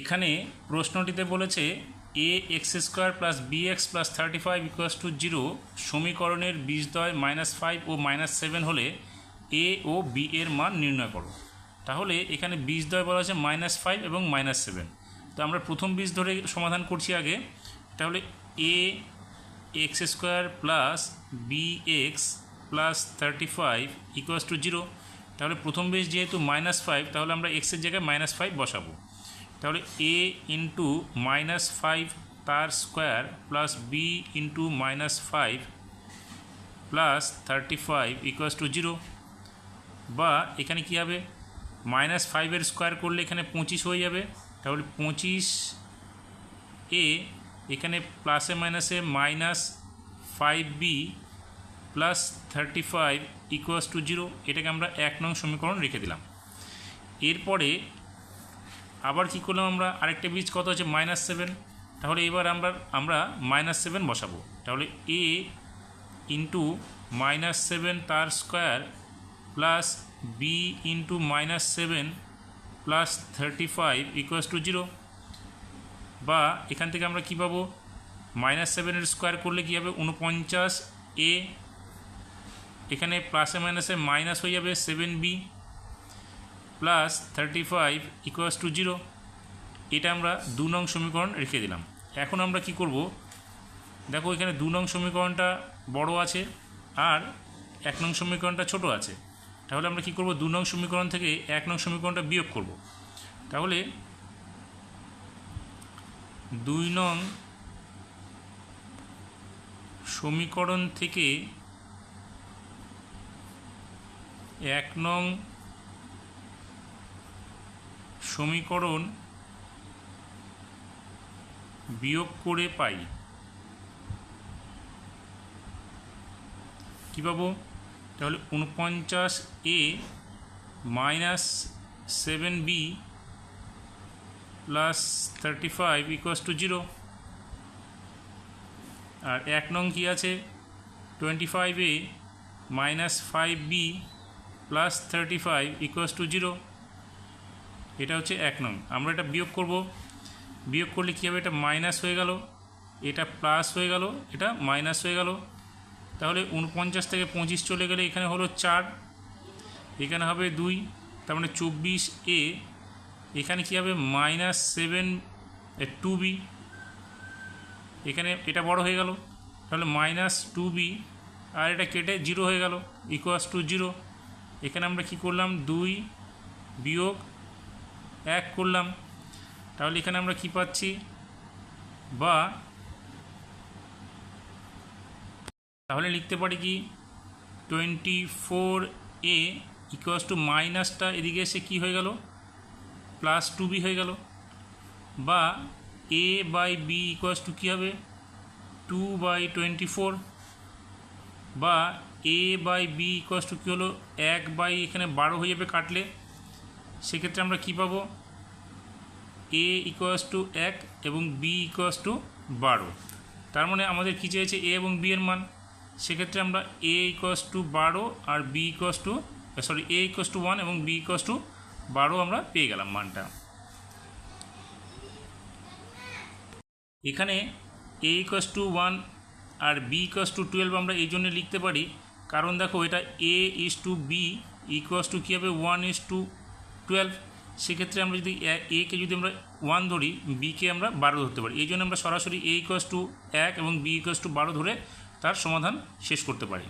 এখানে প্রশ্নটিতে বলেছে A x square plus B x plus thirty five equals to zero সমীকরণের বীজদ্বয় মাইনাস ফাইভ ও মাইনাস সেভেন হলে এ ও বি এর মান নির্ণয় করো। তাহলে এখানে বীজদ্বয় বলা আছে মাইনাস ফাইভ এবং মাইনাস সেভেন তো আমরা প্রথম বীজ ধরে সমাধান করছি আগে। তাহলে A x square plus B x plus thirty five equals to zero তাহলে প্রথম বেস যেহেতু মাইনাস ফাইভ তাহলে আমরা এক্সের জায়গায় মাইনাস ফাইভ বসাবো। তাহলে এ ইন্টু মাইনাস ফাইভ তার square plus B into minus five plus thirty five equals to zero বা এখানে কী হবে? মাইনাস ফাইভের স্কোয়ার করলে এখানে পঁচিশ হয়ে যাবে। তাহলে পঁচিশ এ এখানে প্লাসে মাইনাসে minus five B plus thirty five equals to zero এটাকে আমরা এক নং সমীকরণ রেখে দিলাম। এরপরে আবার কী করলাম আমরা? আরেকটা বীজ কত হচ্ছে? মাইনাস সেভেন তাহলে এবার আমরা আমরা মাইনাস সেভেন বসাবো। তাহলে এ ইন্টু মাইনাস সেভেন তার square plus B into minus seven plus thirty five equals to zero বা এখান থেকে আমরা কী পাবো? মাইনাস সেভেনের স্কোয়ার করলে কী হবে? উনপঞ্চাশ এ এখানে প্লাসে মাইনাসে মাইনাস হয়ে যাবে seven B plus thirty five equals to zero এটা আমরা দু নং সমীকরণ রেখে দিলাম। এখন আমরা কি করব? দেখো এখানে দু নং সমীকরণটা বড় আছে আর এক নং সমীকরণটা ছোট আছে। তাহলে আমরা কি করব? দু নং সমীকরণ থেকে এক নং সমীকরণটা বিয়োগ করব। তাহলে দুই নং সমীকরণ থেকে এক নং সমীকরণ বিয়োগ করে পাই। কী পাবো? তাহলে উনপঞ্চাশ A minus seven B plus thirty five equals to zero আর এক নং কী আছে? Twenty five A minus five B plus thirty five equals to zero এটা হচ্ছে এক নং। আমরা এটা বিয়োগ করব। বিয়োগ করলে কী হবে? এটা মাইনাস হয়ে গেল। এটা প্লাস হয়ে গেল। এটা মাইনাস হয়ে গেল। তাহলে উনপঞ্চাশ থেকে পঁচিশ চলে গেলে এখানে হলো চার। এখানে হবে দুই। তার মানে চব্বিশ এ এখানে কী হবে? মাইনাস সেভেন টু বি এখানে এটা বড় হয়ে গেল। তাহলে মাইনাস টু বি আর এটা কেটে জিরো হয়ে গেল। ইকুয়াস টু জিরো এখানে আমরা কি করলাম? দুই বিয়োগ এক করলাম। তাহলে এখানে আমরা কি পাচ্ছি? বা তাহলে লিখতে পারি কি? Twenty four A equals to মাইনাসটা এদিকে এসে কী হয়ে গেল? প্লাস টু বি হয়ে গেল। বা A by B equals to কী হবে? টু বাই টোয়েন্টি ফোর বা A by B equals to কী হলো? এক বাই এখানে বারো হয়ে যাবে কাটলে। সেক্ষেত্রে আমরা কী পাবো? এ ইকুয়াস টু এক এবং বি ইকুয়াস টু বারো। তার মানে আমাদের কী চেয়েছে এ এবং বি এর মান। সেক্ষেত্রে আমরা এ ইকুয়াস টু বারো আর B equals to sorry A equals to one এবং বি ইকুয়াস টু বারো আমরা পেয়ে গেলাম মানটা। এখানে এ ইকুয়াস টু ওয়ান আর বি ইকুয়াস টু টুয়েলভ আমরা এই জন্য লিখতে পারি। কারণ দেখো, এটা A is to B equals to কী হবে? ওয়ান ইস টু টুয়েলভ সেক্ষেত্রে আমরা যদি এ কে যদি আমরা ওয়ান ধরি বিকে আমরা বারো ধরতে পারি। এই জন্য আমরা সরাসরি এ ইকোয়াস টু এক এবং বি ইকোয়াস টু বারো ধরে তার সমাধান শেষ করতে পারি।